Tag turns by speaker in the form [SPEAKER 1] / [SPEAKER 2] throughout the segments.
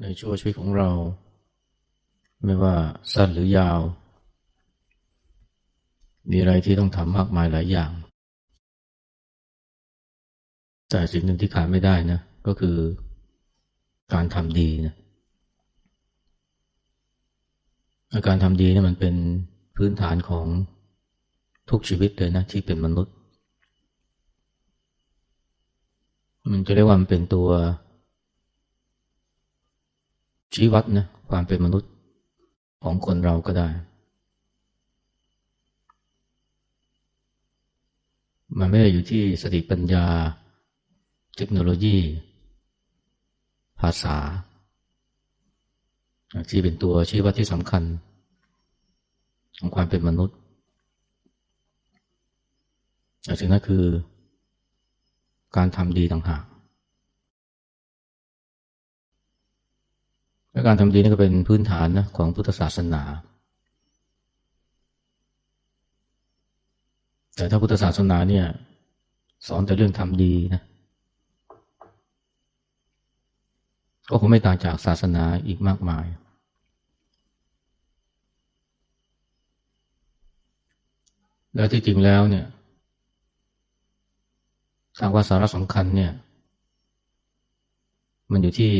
[SPEAKER 1] ในช่วงชีวิตของเรา ไม่ว่าสั้นหรือยาว มีอะไรที่ต้องทำมากมายหลายอย่าง แต่สิ่งหนึ่งที่ขาดไม่ได้นะ ก็คือการทำดีนะการทำดีเนี่ยมันเป็นพื้นฐานของทุกชีวิตเลยนะที่เป็นมนุษย์ มันจะเรียกว่ามันเป็นตัว ชี้วัดนะความเป็นมนุษย์ของคนเราก็ได้ มันไม่ได้อยู่ที่สติปัญญา เทคโนโลยี ภาษา ที่เป็นตัวชี้วัดที่สำคัญ ของความเป็นมนุษย์สิ่งนั้นคือการทำดีต่างหาก และการทำดีนี่ก็เป็นพื้นฐานนะของพุทธศาสนา แต่ถ้าพุทธศาสนาเนี่ย สอนแต่เรื่องทำดีนะก็คงไม่ต่างจากศาสนาอีกมากมาย แล้วที่จริงแล้วเนี่ยทางว่าสาระสำคัญเนี่ย มันอยู่ที่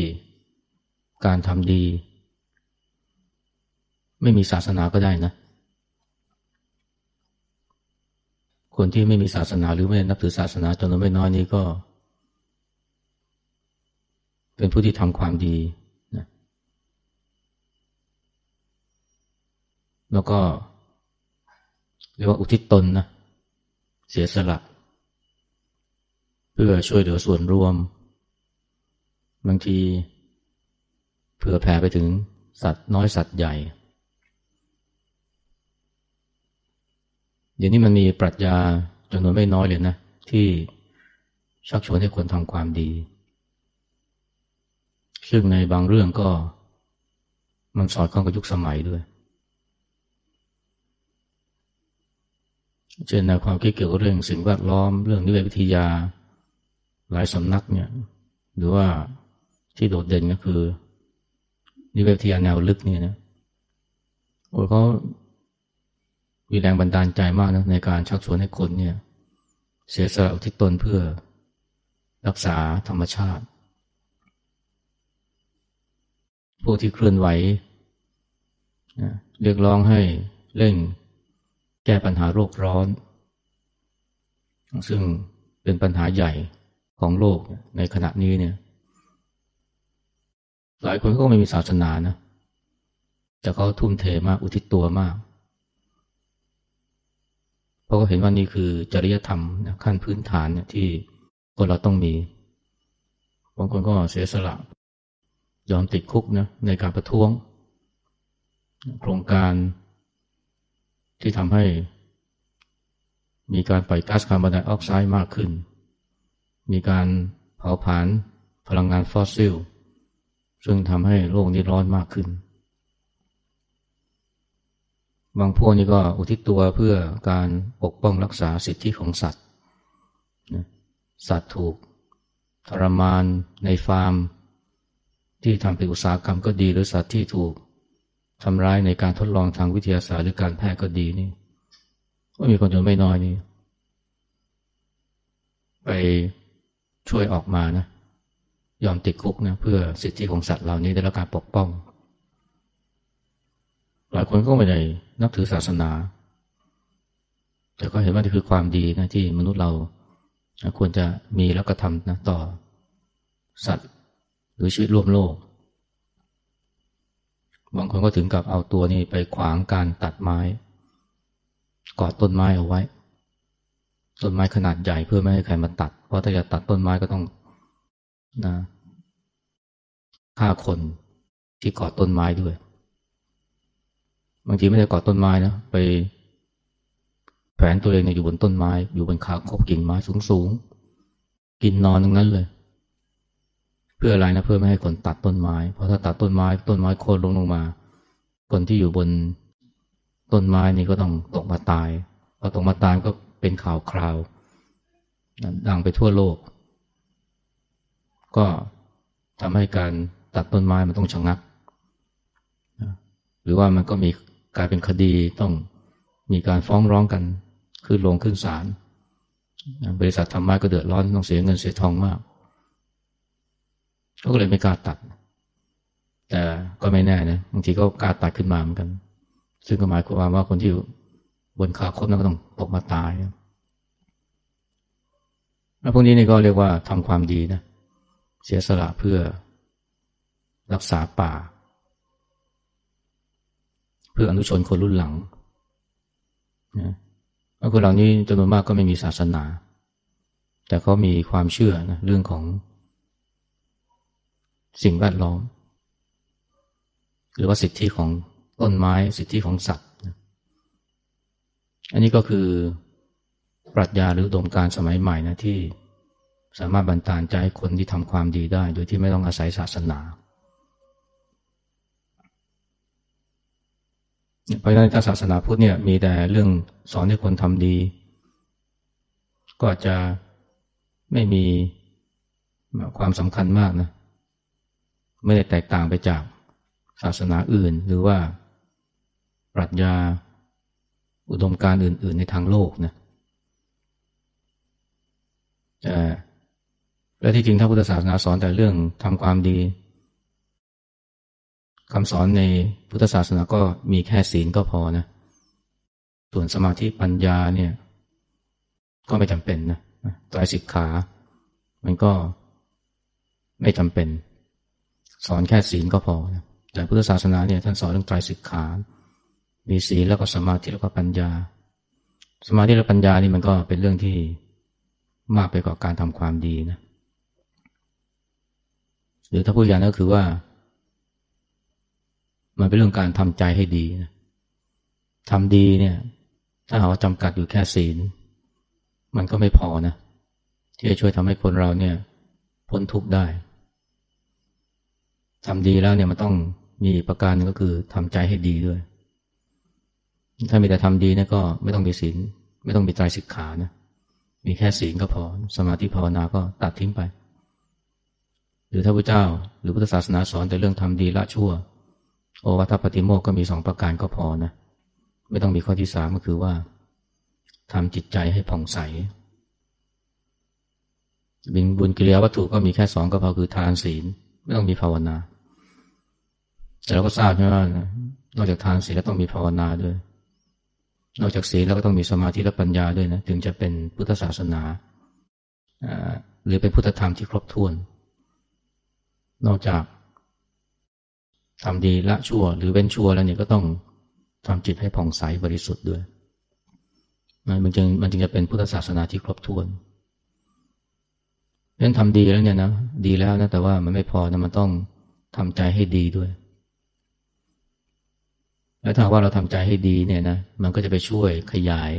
[SPEAKER 1] การทำดี ไม่มีศาสนาก็ได้นะ คนที่ไม่มีศาสนาหรือไม่นับถือศาสนาจนนไม่น้อยนี้ก็ เป็นผู้ที่ทำความดีนะแล้วก็เรียกว่าอุทิศตนนะเสียสละเพื่อช่วยเหลือส่วนรวม บางที ผื่อแผ่ไปถึงสัตว์น้อยสัตว์ใหญ่ เดี๋ยวนี้มันมีปรัชญาจำนวนไม่น้อยเลยนะ ที่ชักชวนให้คนทำความดี ซึ่งในบางเรื่องก็มันสอดคล้องกับยุคสมัยด้วย เช่นในความคิดเกี่ยวกับเรื่องสิ่งแวดล้อม เรื่องนิเวศวิทยา หลายสำนักเนี่ย หรือว่าที่โดดเด่นก็คือ นิเวศวิทยาแนวลึกนี่นะโอ้เขามีแรงบันดาลใจมากนะในการชักชวนให้คนเนี่ย เสียสละอุทิศตนเพื่อรักษาธรรมชาติ พวกที่เคลื่อนไหวนะเรียกร้องให้เร่งแก้ปัญหาโรคร้อน ซึ่งเป็นปัญหาใหญ่ของโลกในขณะนี้เนี่ย หลายคนก็ไม่มีศาสนานะ แต่เขาทุ่มเทมากอุทิศตัวมาก เพราะเขาเห็นว่านี่คือจริยธรรมนะขั้นพื้นฐานเนี่ยที่คนเราต้องมี บางคนก็เสียสละ ยอมติดคุกนะในการประท้วง โครงการที่ทำให้มีการปล่อยก๊าซคาร์บอนไดออกไซด์มากขึ้น มีการเผาผลาญพลังงานฟอสซิล ซึ่งทำให้โลกนี้ร้อนมากขึ้น บางพวกนี้ก็อุทิศตัวเพื่อการปกป้องรักษาสิทธิของสัตว์ สัตว์ถูกทรมานในฟาร์ม ที่ทำเป็นอุตสาหกรรมก็ดี หรือสัตว์ที่ถูกทำร้ายในการทดลองทางวิทยาศาสตร์หรือการแพทย์ก็ดีนี่ก็มีคนจำนวนไม่น้อยนี่ไปช่วยออกมานะ ยอมติดคุกนะเพื่อสิทธิของสัตว์เหล่านี้ได้รับการปกป้อง หลายคนก็ไม่ได้นับถือศาสนา แต่ก็เห็นว่านี่คือความดีนะที่มนุษย์เราควรจะมีแล้วก็ทำนะต่อสัตว์หรือชีวิตร่วมโลก บางคนก็ถึงกับเอาตัวนี้ไปขวางการตัดไม้กอดต้นไม้เอาไว้ ต้นไม้ขนาดใหญ่เพื่อไม่ให้ใครมาตัด เพราะถ้าจะตัดต้นไม้ก็ต้อง นะฆ่าคนที่กาะต้นไม้ด้วย บางทีไม่ได้กาะต้นไม้นะไปแผนตัวเองเนี่ยอยู่บนต้นไม้ อยู่บนขาคบกิ่งไม้สูงๆกินนอนตรงนั้นเลย เพื่ออะไรนะเพื่อไม่ให้คนตัดต้นไม้ เพราะถ้าตัดต้นไม้ต้นไม้โค่นลงลงมา คนที่อยู่บนต้นไม้นี่ก็ต้องตกมาตายพอตกมาตายก็เป็นข่าวคราวดังไปทั่วโลก ก็ทำให้การตัดต้นไม้มันต้องชะงัก หรือว่ามันก็มีกลายเป็นคดีต้องมีการฟ้องร้องกันขึ้นลงขึ้นศาลบริษัททำไม้ก็เดือดร้อนต้องเสียเงินเสียทองมากก็เลยไม่กล้าตัด แต่ก็ไม่แน่นะบางทีก็กล้าตัดขึ้นมาเหมือนกัน ซึ่งก็หมายความว่าคนที่อยู่บนขาคบนั้นก็ต้องตกมาตายแล้วพวกนี้นี่ก็เรียกว่าทำความดีนะ เสียสละเพื่อรักษาป่า เพื่ออนุชนคนรุ่นหลังนะคนเหล่านี้จำนวนมากก็ไม่มีศาสนา แต่เขามีความเชื่อนะเรื่องของสิ่งแวดล้อม หรือว่าสิทธิของต้นไม้ สิทธิของสัตว์ อันนี้ก็คือปรัชญาหรือดมการสมัยใหม่นะที่ สามารถบรรดาลใจคนที่ทำความดีได้ โดยที่ไม่ต้องอาศัยศาสนา เพราะฉะนั้นถ้าศาสนาพุทธเนี่ยมีแต่เรื่องสอนให้คนทำดี ก็จะไม่มีความสำคัญมากนะ ไม่ได้แตกต่างไปจากศาสนาอื่น หรือว่าปรัชญาอุดมการอื่น ๆ ในทางโลกนะแต่ และที่จริงถ้าพุทธศาสนาสอนแต่เรื่องทำความดีคำสอนในพุทธศาสนาก็มีแค่ศีลก็พอนะ ส่วนสมาธิปัญญาเนี่ย ก็ไม่จำเป็นนะตรายสิกขา มันก็ไม่จำเป็น สอนแค่ศีลก็พอนะแต่พุทธศาสนาเนี่ยท่านสอนเรื่องไตรสิกขา มีศีลแล้วก็สมาธิแล้วก็ปัญญา สมาธิและปัญญานี่มันก็เป็นเรื่องที่มากไปกว่าการทำความดีนะ หรือถ้าพูดอย่างนั้นก็คือว่า มันเป็นเรื่องการทำใจให้ดีนะทำดีเนี่ย ถ้าหาว่าจำกัดอยู่แค่ศีล มันก็ไม่พอนะที่จะช่วยทำให้คนเราเนี่ย พ้นทุกข์ได้ทำดีแล้วเนี่ยมันต้องมีประการนึงก็คือทำใจให้ดีด้วย ถ้ามีแต่ทำดีเนี่ยก็ไม่ต้องมีศีลไม่ต้องมีใจสิกขานะมีแค่ศีลก็พอ สมาธิภาวนาก็ตัดทิ้งไป รือถ้าพระเจ้า หรือพุทธศาสนาสอนแต่เรื่องทำดีละชั่ว โอวัตปฏิโมกก็มีสองประการก็พอนะ ไม่ต้องมีข้อที่สามก็คือว่าทำจิตใจให้ผ่องใสบินบุญกิริยาวัตถุก็มีแค่สองก็พอคือทานศีล ไม่ต้องมีภาวนา แต่เราก็ทราบใช่ไหมนอกจากทานศีลแล้วต้องมีภาวนาด้วย นอกจากศีลแล้วก็ต้องมีสมาธิและปัญญาด้วยนะ ถึงจะเป็นพุทธศาสนาหรือเป็นพุทธธรรมที่ครบถ้วน นอกจากทำดีละชั่ว หรือเว้นชั่วแล้วเนี่ยก็ต้องทำจิตให้ผ่องใสบริสุทธิ์ด้วย มันจึงมันจึงจะเป็นพุทธศาสนาที่ครบถ้วนเพรื่องทำดีแล้วเนี่ยนะดีแล้วนะแต่ว่ามันไม่พอนะมันต้องทำใจให้ดีด้วย แล้วถ้าว่าเราทำใจให้ดีเนี่ยนะมันก็จะไปช่วยขยาย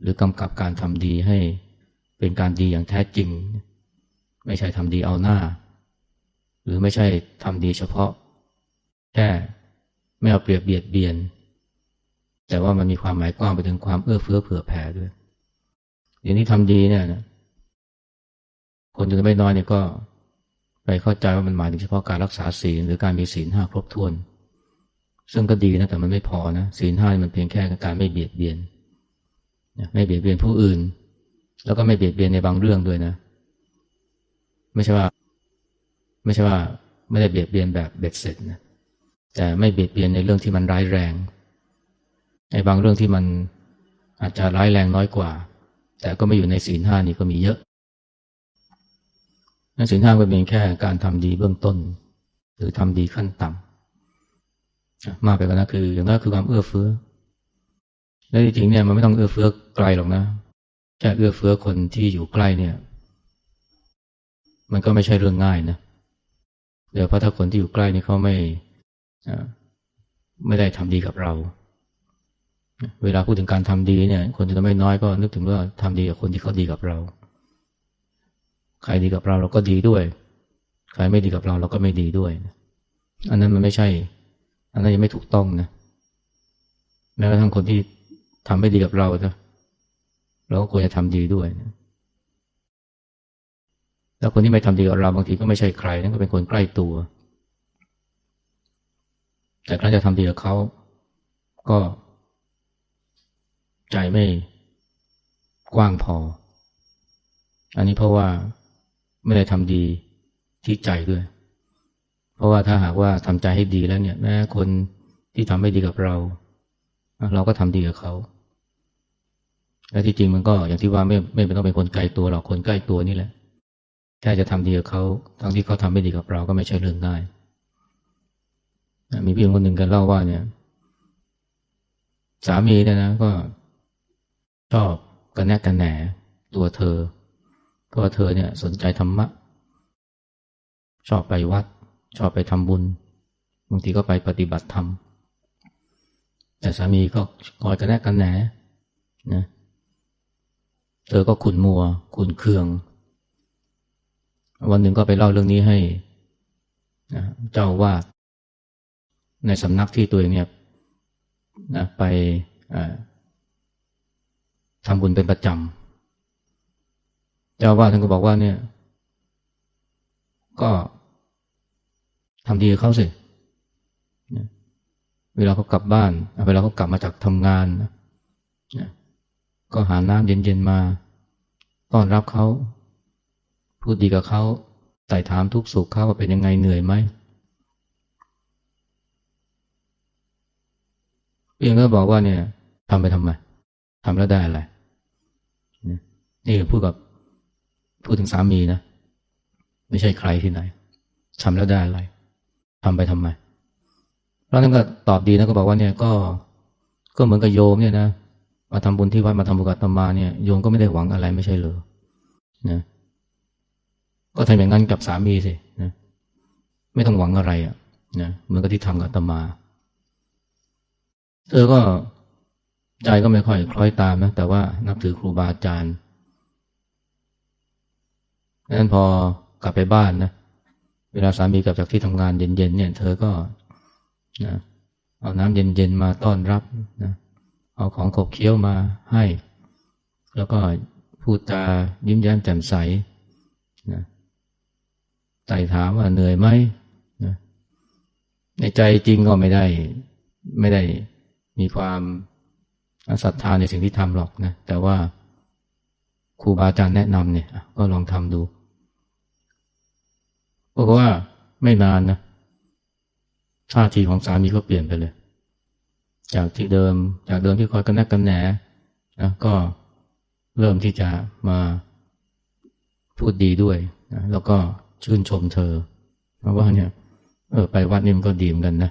[SPEAKER 1] หรือกำกับการทำดีให้เป็นการดีอย่างแท้จริง ไม่ใช่ทำดีเอาหน้า หรือไม่ใช่ทำดีเฉพาะ แค่ไม่เอาเปรียบเบียดเบียน แต่ว่ามันมีความหมายกว้างไปถึงความเอื้อเฟื้อเผื่อแผ่ด้วยอย่างนี้ทำดีเนี่ยนะคนจำนวนไม่น้อยเนี่ยก็ไปเข้าใจว่ามันหมายถึงเฉพาะการรักษาศีลหรือการมีศีลห้าครบถ้วน ซึ่งก็ดีนะแต่มันไม่พอนะศีลห้ามันเพียงแค่การไม่เบียดเบียนไม่เบียดเบียนผู้อื่น แล้วก็ไม่เบียดเบียนในบางเรื่องด้วยนะ ไม่ใช่ว่า ไม่ใช่ว่าไม่ได้เบียดเบียนแบบเบ็ดเสร็จนะแต่ไม่เบียดเบียนในเรื่องที่มันร้ายแรงในบางเรื่องที่มันอาจจะร้ายแรงน้อยกว่า แต่ก็ไม่อยู่ในศีลห้านี่ก็มีเยอะนั่นศีลห้าก็เป็นแค่การทำดีเบื้องต้น หรือทำดีขั้นต่ำมากไปกว่านั้นคือ อย่างนั้นคือความเอื้อเฟื้อและจริงๆเนี่ยมันไม่ต้องเอื้อเฟื้อไกลหรอกนะแค่เอื้อเฟื้อคนที่อยู่ใกล้เนี่ย มันก็ไม่ใช่เรื่องง่ายนะ เดี๋ยวเพราะถ้าคนที่อยู่ใกล้นี่เขาไม่ไม่ได้ทำดีกับเรา เวลาพูดถึงการทำดีเนี่ย คนจะไม่น้อยก็นึกถึงว่าทำดีกับคนที่เขาดีกับเรา ใครดีกับเราเราก็ดีด้วย ใครไม่ดีกับเราเราก็ไม่ดีด้วย อันนั้นมันไม่ใช่ อันนั้นยังไม่ถูกต้องนะแม้กระทั่งคนที่ทำไม่ดีกับเราจะเราก็ควรจะทำดีด้วยนะ แล้วคนที่ไม่ทำดีกับเราบางทีก็ไม่ใช่ใครนั่นก็เป็นคนใกล้ตัว แต่ครั้นจะทำดีกับเขาก็ ใจไม่กว้างพอ อันนี้เพราะว่าไม่ได้ทำดีที่ใจด้วย เพราะว่าถ้าหากว่าทำใจให้ดีแล้วเนี่ยแม้คนที่ทำไม่ดีกับเรา เราก็ทำดีกับเขาและที่จริงมันก็อย่างที่ว่าไม่ไม่ต้องเป็นคนไกลตัวหรอกคนใกล้ตัวนี่แหละ แค่จะทำดีกับเขาทั้งที่เขาทำไม่ดีกับเราก็ไม่ใช่เรื่องง่าย มีพี่คนหนึ่งกันเล่าว่าเนี่ย สามีเนี่ยนะก็ชอบกันแนกกันแหนตัวเธอ เพราะเธอเนี่ย สนใจธรรมะ ชอบไปวัด ชอบไปทำบุญบางทีก็ไปปฏิบัติธรรมแต่สามีก็คอยกันแนกกันแหนนะเธอก็ขุนมัวขุนเคือง วันหนึ่งก็ไปเล่าเรื่องนี้ให้เจ้าวาดในสำนักที่ตัวเองเนี่ยนะไปทำบุญเป็นประจำ เจ้าว่าท่านก็บอกว่าเนี่ย ก็ทำดีเขาสิ เวลาเขากลับบ้าน เวลาเขากลับมาจากทำงานนะก็หาน้ำเย็นๆมาต้อนรับเขา พูดดีกับเขาไต่ถามทุกสุขเขาว่าเป็นยังไงเหนื่อยไหมพี่ยังก็บอกว่าเนี่ยทำไปทำไมทำแล้วได้อะไรนี่พูดกับพูดถึงสามีนะ ไม่ใช่ใครที่ไหนทำแล้วได้อะไรทำไปทำไมแล้วนั่นก็ตอบดีนะก็บอกว่าเนี่ยก็ก็เหมือนกับโยมเนี่ยนะมาทำบุญที่วัดมาทำบุญกับตมาเนี่ยโยมก็ไม่ได้หวังอะไรไม่ใช่เลยนะ ก็ทำอย่างนั้นกับสามีสินะไม่ต้องหวังอะไรอะ่ะนะเหมือนกับที่ทำกับตมา เธอก็ใจก็ไม่ค่อยคล้อยตามนะแต่ว่านับถือครูบาอาจารย์นั้นพอกลับไปบ้านนะเวลาสามีกลับจากที่ทำงานเย็นๆเนี่ย เธอก็นะเอาน้ำเย็นๆมาต้อนรับนะเอาของขบเคี้ยวมาให้ แล้วก็พูดจายิ้มแย้มแจ่มใสนะ ไต่ถามว่าเหนื่อยไหมในใจจริงก็ไม่ได้ ไม่ได้มีความศรัทธาในสิ่งที่ทำหรอกนะ แต่ว่าครูบาอาจารย์แนะนำเนี่ย ก็ลองทำดูบอกว่าไม่นานนะท่าทีของสามีก็เปลี่ยนไปเลย จากที่เดิม จากเดิมที่คอยกันแนกกันแหนนะก็เริ่มที่จะมาพูดดีด้วยนะแล้วก็ ชื่นชมเธอเพราะว่าเนี่ย เออไปวัดนี่มันก็ดีเหมือนกันนะ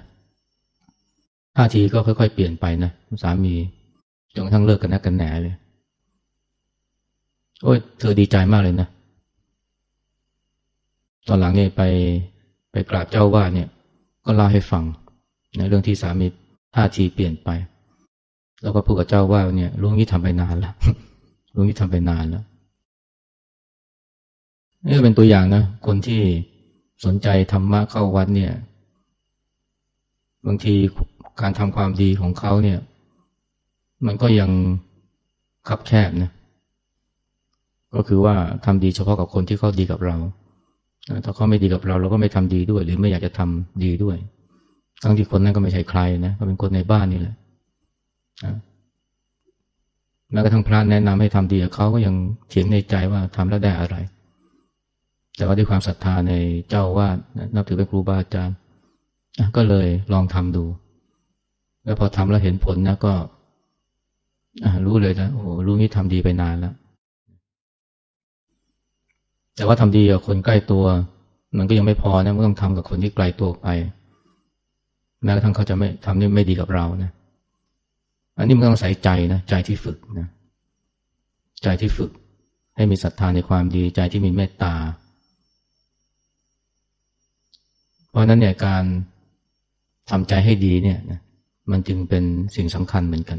[SPEAKER 1] ท่าทีก็ค่อย ๆ เปลี่ยนไปนะสามีจนกระทั่งเลิกกันนักกันแหนเลยโอ้ยเธอดีใจมากเลยนะตอนหลังเนี่ยไปไปกราบเจ้าว่าเนี่ย ก็เล่าให้ฟังในเรื่องที่สามีท่าทีเปลี่ยนไป แล้วก็พูดกับเจ้าว่าเนี่ยลุงนี้ทำไปนานแล้วลุงนี้ทำไปนานแล้ว นี่เป็นตัวอย่างนะ คนที่สนใจธรรมะเข้าวัดเนี่ย บางทีการทำความดีของเขาเนี่ย มันก็ยังคับแคบนะ ก็คือว่าทำดีเฉพาะกับคนที่เขาดีกับเรา ถ้าเขาไม่ดีกับเรา เราก็ไม่ทำดีด้วย หรือไม่อยากจะทำดีด้วย ทั้งที่คนนั้นก็ไม่ใช่ใครนะก็เป็นคนในบ้านนี่แหละแม้กระทั่งพระแนะนำให้ทำดีกับเขาก็ยังเถียงในใจว่าทำแล้วได้อะไร แต่ว่าด้วยความศรัทธาในเจ้าวาดนับถือเป็นครูบาอาจารย์ก็เลยลองทำดู แล้วพอทำแล้วเห็นผลนะก็รู้เลยนะโอ้รู้นี้ทำดีไปนานแล้ว แต่ว่าทำดีกับคนใกล้ตัว มันก็ยังไม่พอนะมันต้องทำกับคนที่ไกลตัวไปแม้กระทั่งเขาจะไม่ทำนี่ไม่ดีกับเรานะ อันนี้มันต้องใส่ใจนะใจที่ฝึกนะ ใจที่ฝึกให้มีศรัทธาในความดี ใจที่มีเมตตา เพราะนั้นเนี่ยการทำใจให้ดีเนี่ยนะมันจึงเป็นสิ่งสำคัญเหมือนกัน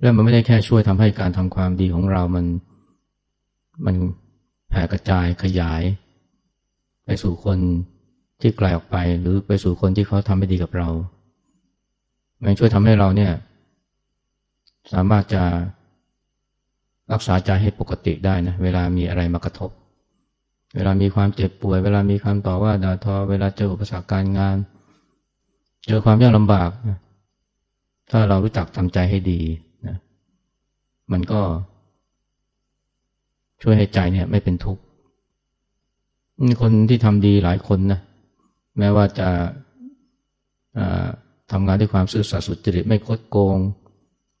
[SPEAKER 1] และมันไม่ได้แค่ช่วยทำให้การทำความดีของเรามันมันแผ่กระจายขยาย ไปสู่คนที่ไกลออกไป หรือไปสู่คนที่เขาทำไม่ดีกับเรา มันช่วยทำให้เราเนี่ย สามารถจะรักษาใจให้ปกติได้นะ เวลามีอะไรมากระทบ เวลามีความเจ็บป่วย เวลามีคำต่อว่าด่าทอ เวลาเจออุปสรรคการงาน เจอความยากลำบาก ถ้าเรารู้จักทำใจให้ดีนะมันก็ ช่วยให้ใจเนี่ย ไม่เป็นทุกข์คนที่ทำดีหลายคนนะแม้ว่าจะทำงานด้วยความซื่อสัตย์สุจริตไม่คดโกง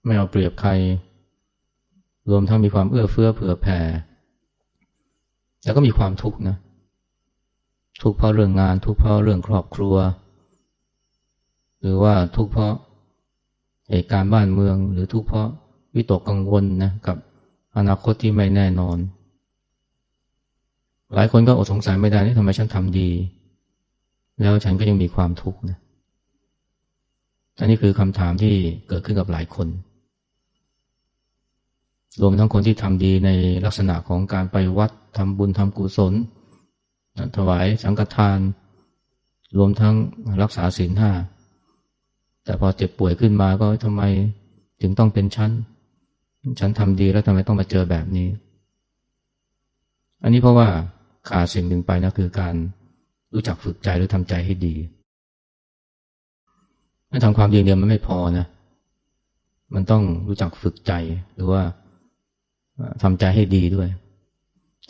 [SPEAKER 1] ไม่เอาเปรียบใคร รวมทั้งมีความเอื้อเฟื้อเผื่อแผ่ แต่ก็มีความทุกข์นะทุกข์เพราะเรื่องงาน ทุกข์เพราะเรื่องครอบครัว หรือว่าทุกข์เพราะเหตุการณ์บ้านเมือง หรือทุกข์เพราะวิตกกังวลนะกับอนาคตที่ไม่แน่นอน หลายคนก็อดสงสัยไม่ได้นี่ทำไมฉันทำดี แล้วฉันก็ยังมีความทุกข์นะอันนี้คือคำถามที่เกิดขึ้นกับหลายคน รวมทั้งคนที่ทำดีในลักษณะของการไปวัดทำบุญทำกุศล ถวายสังฆทาน รวมทั้งรักษาศีลห้า แต่พอเจ็บป่วยขึ้นมาก็ทำไมถึงต้องเป็นชั้น ฉันทำดีแล้วทำไมต้องมาเจอแบบนี้ อันนี้เพราะว่าขาดสิ่งหนึ่งไปนะคือการรู้จักฝึกใจหรือทำใจให้ดีถ้าทำความดีเดียวมันไม่พอนะ มันต้องรู้จักฝึกใจหรือว่า ทำใจให้ดีด้วย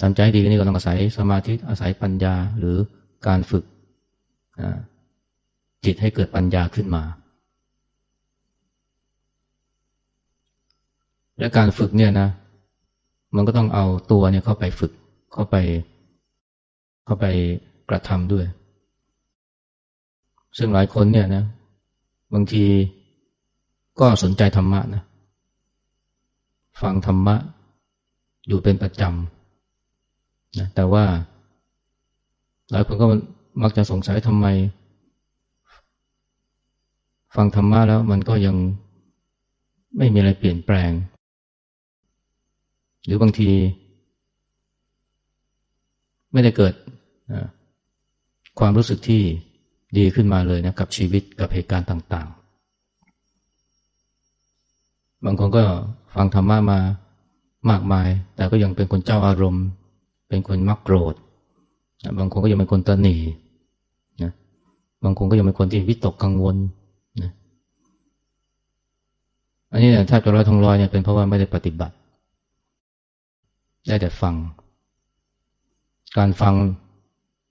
[SPEAKER 1] ทำใจให้ดีนี่ก็ต้องอาศัยสมาธิอาศัยปัญญาหรือการฝึกจิตให้เกิดปัญญาขึ้นมา และการฝึกเนี่ยนะ มันก็ต้องเอาตัวเนี่ยเข้าไปฝึกเข้าไป เข้าไปกระทำด้วย ซึ่งหลายคนเนี่ยนะ บางทีก็สนใจธรรมะนะ ฟังธรรมะ อยู่เป็นประจำนะแต่ว่า หลายคนก็มักจะสงสัยทำไม ฟังธรรมะแล้วมันก็ยังไม่มีอะไรเปลี่ยนแปลง หรือบางที ไม่ได้เกิดความรู้สึกที่ดีขึ้นมาเลยนะกับชีวิตกับเหตุการณ์ต่าง ๆ บางคนก็ฟังธรรมะมา มากมาย แต่ก็ยังเป็นคนเจ้าอารมณ์ เป็นคนมักโกรธ บางคนก็ยังเป็นคนตนีนะบางคนก็ยังเป็นคนที่วิตกกังวลนะอันนี้ถ้าจะร้อยทองร้อยเนี่ยเป็นเพราะว่าไม่ได้ปฏิบัติ ได้แต่ฟัง การฟัง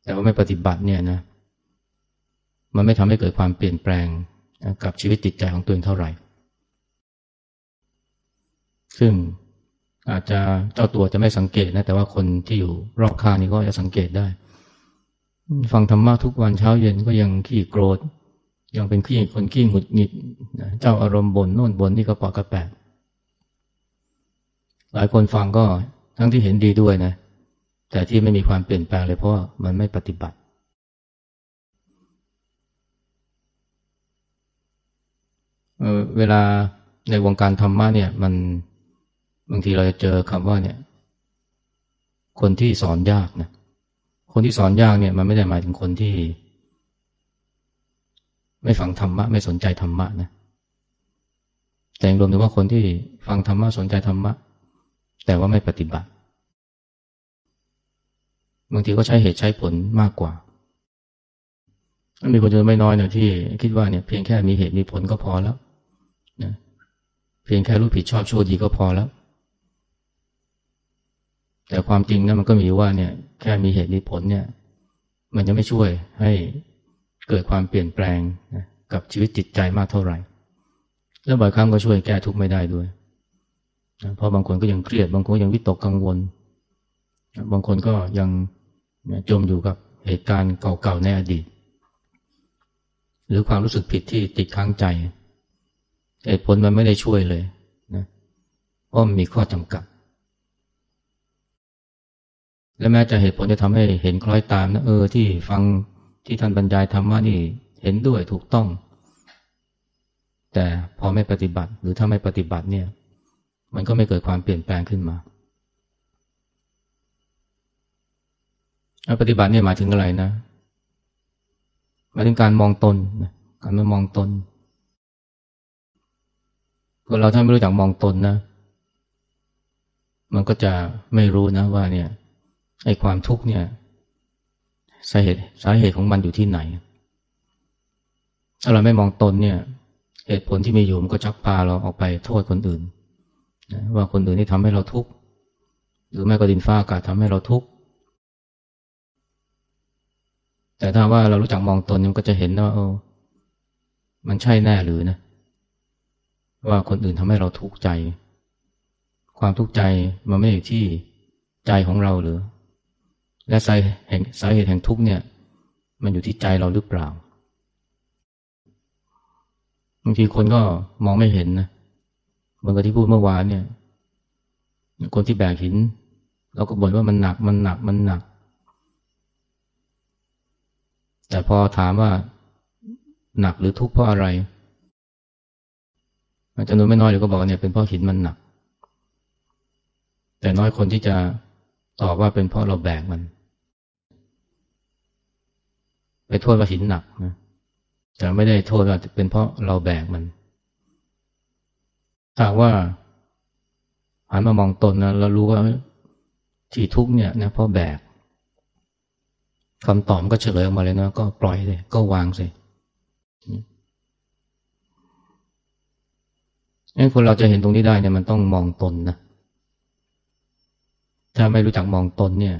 [SPEAKER 1] แต่ว่าไม่ปฏิบัติเนี่ยนะมันไม่ทำให้เกิดความเปลี่ยนแปลงกับชีวิตจิตใจของตัวเองเท่าไหร่ ซึ่ง อาจจะเจ้าตัวจะไม่สังเกตนะ แต่ว่าคนที่อยู่รอบข้างนี้ก็จะสังเกตได้ ฟังธรรมะทุกวันเช้าเย็นก็ยังขี้โกรธ ยังเป็นขี้คนขี้หงุดหงิดเจ้าอารมณ์บนโน่นบนนี่ก็ปอกกระแปดหลายคนฟังก็ทั้งที่เห็นดีด้วยนะ แต่ที่ไม่มีความเปลี่ยนแปลงเลยเพราะมันไม่ปฏิบัติเวลาในวงการธรรมะเนี่ยมัน บางทีเราจะเจอคำว่าเนี่ย คนที่สอนยากนะคนที่สอนยากเนี่ย มันไม่ได้หมายถึงคนที่ ไม่ฟังธรรมะ ไม่สนใจธรรมะนะแต่รวมถึงว่าคนที่ฟังธรรมะสนใจธรรมะ แต่ว่าไม่ปฏิบัติบางทีก็ใช้เหตุใช้ผลมากกว่ามีคนจำนวนไม่น้อยเนี่ยที่คิดว่าเนี่ยเพียงแค่มีเหตุมีผลก็พอแล้วนะเพียงแค่รู้ผิดชอบชั่วดีก็พอแล้ว แต่ความจริงนะมันก็มีว่าเนี่ยแค่มีเหตุมีผลเนี่ย มันจะไม่ช่วยให้เกิดความเปลี่ยนแปลงนะกับชีวิตจิตใจมากเท่าไหร่ แล้วบ่อยครั้งก็ช่วยแก้ทุกข์ไม่ได้ด้วยนะเพราะบางคนก็ยังเครียด บางคนยังวิตกกังวลบางคนก็ยังจมอยู่กับเหตุการณ์เก่าๆในอดีต หรือความรู้สึกผิดที่ติดค้างใจเหตุผลมันไม่ได้ช่วยเลยนะเพราะมันมีข้อจำกัด และแม้จะเหตุผลจะทำให้เห็นคล้อยตามนะเออที่ฟังที่ท่านบรรยายธรรมะนี่เห็นด้วยถูกต้อง แต่พอไม่ปฏิบัติ หรือถ้าไม่ปฏิบัติเนี่ย มันก็ไม่เกิดความเปลี่ยนแปลงขึ้นมาปฏิบัติเนี่ยหมายถึงอะไรนะหมายถึงการมองตนการไม่มองตนคนเราถ้าไม่รู้จักมองตนนะ มันก็จะไม่รู้นะว่าเนี่ย ไอ้ความทุกข์เนี่ยสาเหตุสาเหตุของมันอยู่ที่ไหนถ้าเราไม่มองตนเนี่ยเหตุผลที่มีอยู่มันก็ชักพาเราออกไปโทษคนอื่นว่าคนอื่นที่ทำให้เราทุกข์หรือแม้ก็ดินฟ้าอากาศทำให้เราทุกข์แต่ถ้าว่าเรารู้จักมองตนมันก็จะเห็นว่าเออมันใช่แน่หรือนะ ว่าคนอื่นทำให้เราทุกข์ใจ ความทุกข์ใจมันไม่อยู่ที่ใจของเราหรือ และสาเหตุแห่งสาเหตุแห่งทุกข์เนี่ย มันอยู่ที่ใจเราหรือเปล่าบางทีคนก็มองไม่เห็นนะเหมือนกับที่พูดเมื่อวานเนี่ย คนที่แบกหิน เราก็บ่นว่ามันหนักมันหนักมันหนัก แต่พอถามว่าหนักหรือทุกข์เพราะอะไรจำนวนไม่น้อยเดี๋ยวก็บอกเนี่ยเป็นเพราะหินมันหนัก แต่น้อยคนที่จะตอบว่าเป็นเพราะเราแบกมัน ไปโทษว่าหินหนักนะแต่ไม่ได้โทษว่าเป็นเพราะเราแบกมันถ้าว่าหันมามองตนนะเรารู้ว่าที่ทุกเนี่ยนะเพราะแบกคำตอบก็เฉลยออกมาเลยนะก็ปล่อยเลยก็วางสิงั้นคนเราจะเห็นตรงนี้ได้เนี่ยมันต้องมองตนนะถ้าไม่รู้จักมองตนเนี่ย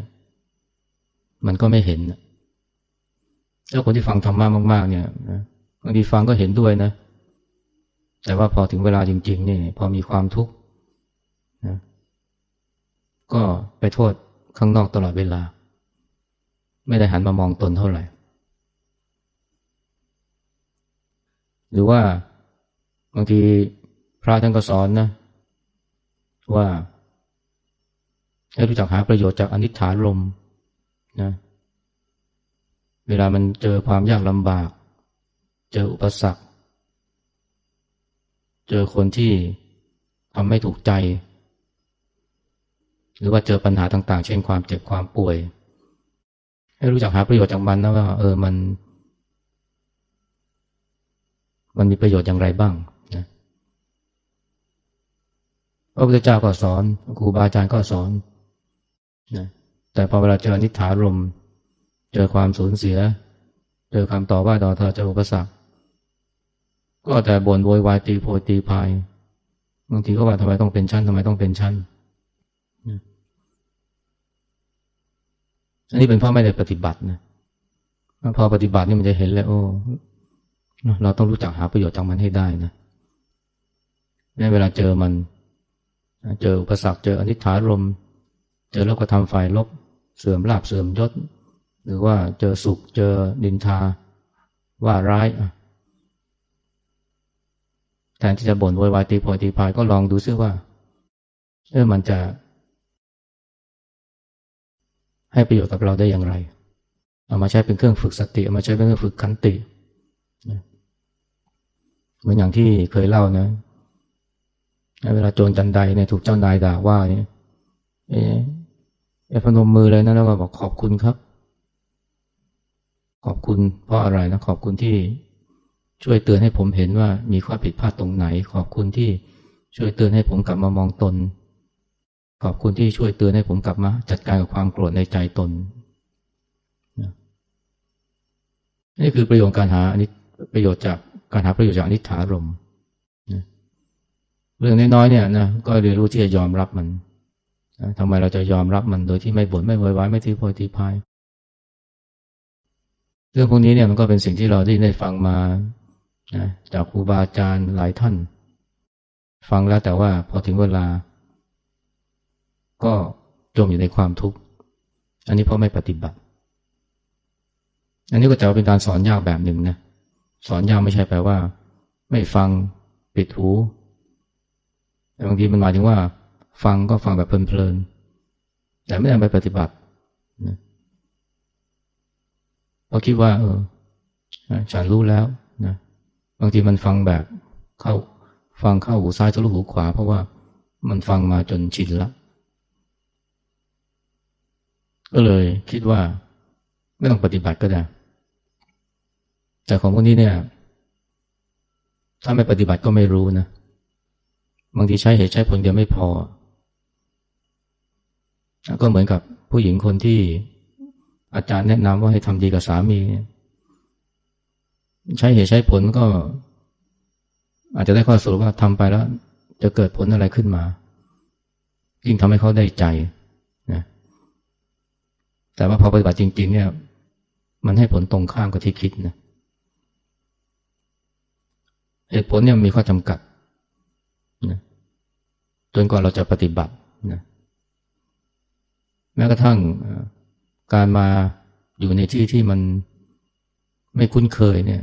[SPEAKER 1] มันก็ไม่เห็น แล้วคนที่ฟังธรรมะมาก ๆ เนี่ยบางทีฟังก็เห็นด้วยนะ แต่ว่าพอถึงเวลาจริง ๆ นี่ พอมีความทุกข์นะก็ไปโทษข้างนอกตลอดเวลา ไม่ได้หันมามองตนเท่าไหร่ หรือว่าบางทีพระท่านก็สอนนะ ว่าให้รู้จักหาประโยชน์จากอนิจฐานลมนะเเวลามันเจอความยากลำบาก เจออุปสรรค เจอคนที่ทำไม่ถูกใจ หรือว่าเจอปัญหาต่าง ๆ เช่นความเจ็บความป่วย ให้รู้จักหาประโยชน์จากมันนะว่า เออมัน มันมีประโยชน์อย่างไรบ้างนะพระพุทธเจ้าก็สอนครูบาอาจารย์ก็สอนนะแต่พอเวลาเจอนิทารม เจอความสูญเสีย เจอคำต่อว่าต่อเธอเจออุปสรรค ก็แต่บ่นโวยวายตีโพยตีพายบางทีก็ว่าทำไมต้องเป็นชั้นทำไมต้องเป็นชั้นอันนี้เป็นเพราะไม่ได้ปฏิบัตินะพอปฏิบัตินี่มันจะเห็นเลยโอ้เราต้องรู้จักหาประโยชน์จากมันให้ได้นะในเวลาเจอมัน เจออุปสรรคเจออนิถารม เจอแล้วก็ทำฝ่ายลบ เสื่อมลาบเสื่อมยศ หรือว่าเจอสุขเจอดินทา ว่าร้ายแทนที่จะบ่นโวยวายตีโพยตีพายก็ลองดูซิว่าเออมันจะ ให้ประโยชน์กับเราได้อย่างไร เอามาใช้เป็นเครื่องฝึกสติ เอามาใช้เป็นเครื่องฝึกขันติเหมือนอย่างที่เคยเล่านะเวลาโจรจันไดเนี่ยถูกเจ้านายด่าว่าเนี่ยเอ๊ะพนมมือเลยนะแล้วก็บอกขอบคุณครับ ขอบคุณเพราะอะไรนะขอบคุณที่ช่วยเตือนให้ผมเห็นว่ามีข้อผิดพลาดตรงไหน ขอบคุณที่ช่วยเตือนให้ผมกลับมามองตน ขอบคุณที่ช่วยเตือนให้ผมกลับมา จัดการกับความโกรธในใจตนนี่คือประโยชน์การหาอันนี้ประโยชน์จากการหาประโยชน์จากอนิถารมเรื่องน้อยๆเนี่ยนะก็เรียนรู้ที่จะยอมรับมันนะทำไมเราจะยอมรับมันโดยที่ไม่บ่นไม่โวยวายไม่ทีโพยทีพาย เรื่องพวกนี้เนี่ยมันก็เป็นสิ่งที่เราได้ได้ฟังมานะจากครูบาอาจารย์หลายท่าน ฟังแล้วแต่ว่าพอถึงเวลา ก็จมอยู่ในความทุกข์ อันนี้เพราะไม่ปฏิบัติ อันนี้ก็จะเป็นการสอนยากแบบหนึ่งนะ สอนยากไม่ใช่แปลว่า ไม่ฟังปิดหู แต่บางทีมันหมายถึงว่า ฟังก็ฟังแบบเพลินๆแต่ไม่ได้ไปปฏิบัตินะเราะคิดว่า เออฉันรู้แล้วนะบางทีมันฟังแบบเข้า ฟังเข้าหูซ้ายทะลุหูขวา เพราะว่ามันฟังมาจนชินละก็เลยคิดว่า ไม่ต้องปฏิบัติก็ได้ แต่ของพวกนี้เนี่ย ถ้าไม่ปฏิบัติก็ไม่รู้นะบางทีใช้เหตุใช้ผลเดียวไม่พอ ก็เหมือนกับผู้หญิงคนที่ อาจารย์แนะนำว่าให้ทำดีกับสามี ใช้เหตุใช้ผลก็ อาจจะได้ข้อสรุปว่าทำไปแล้ว จะเกิดผลอะไรขึ้นมา ยิ่งทำให้เขาได้ใจนะแต่ว่าพอปฏิบัติจริง ๆ เนี่ย มันให้ผลตรงข้ามกับที่คิดนะเหตุผลเนี่ยมีข้อจำกัดนะจนกว่าเราจะปฏิบัตินะแม้กระทั่ง การมาอยู่ในที่ที่มันไม่คุ้นเคยเนี่ย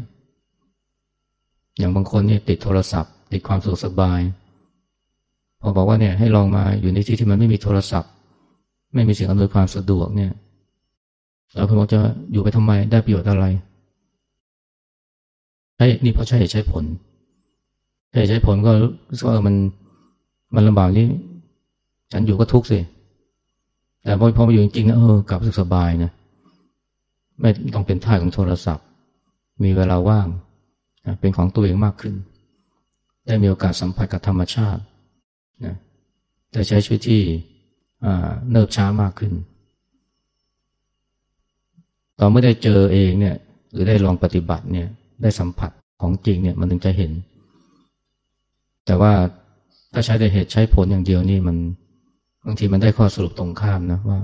[SPEAKER 1] อย่างบางคนเนี่ยติดโทรศัพท์ ติดความสะดวกสบาย พอบอกว่าเนี่ยให้ลองมาอยู่ในที่ที่มันไม่มีโทรศัพท์ ไม่มีสิ่งอำนวยความสะดวกเนี่ยเราคุณบอกจะอยู่ไปทำไมได้ประโยชน์อะไรใช่นี่เพราะใช่ใช้ผลใช่ใช้ผลก็รู้สึกว่ามันมันลำบากนี้ฉันอยู่ก็ทุกข์สิ แต่พอพอมาอยู่จริงๆนะเออกลับรู้สึกสบายนะไม่ต้องเป็นท่าของโทรศัพท์ มีเวลาว่างเป็นของตัวเองมากขึ้น ได้มีโอกาสสัมผัสกับธรรมชาตินะได้ใช้ชีวิตที่เนิบช้ามากขึ้น ตอนไม่ได้เจอเองเนี่ย หรือได้ลองปฏิบัติเนี่ย ได้สัมผัสของจริงเนี่ยมันถึงจะเห็น แต่ว่าถ้าใช้ได้เหตุใช้ผลอย่างเดียวนี่มัน บางทีมันได้ข้อสรุปตรงข้ามนะว่า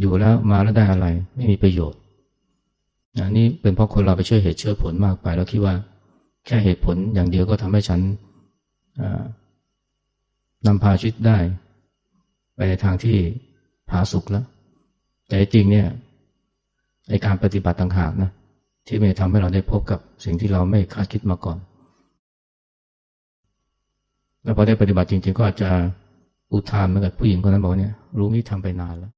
[SPEAKER 1] อยู่แล้วมาแล้วได้อะไร ไม่มีประโยชน์อันนี้เป็นเพราะคนเราไปเชื่อเหตุเชื่อผลมากไป แล้วคิดว่า แค่เหตุผลอย่างเดียวก็ทำให้ฉันนำพาชีวิตได้ ไปในทางที่ผาสุกแล้ว แต่จริงเนี่ยในการปฏิบัติต่างหากนะที่ไม่ทำให้เราได้พบกับสิ่งที่เราไม่คาดคิดมาก่อน แล้วพอได้ปฏิบัติจริง ๆ ก็อาจจะ อุทานเหมือนกับผู้หญิงคนนั้นบอกเนี่ย รู้นี่ทำไปนานแล้ว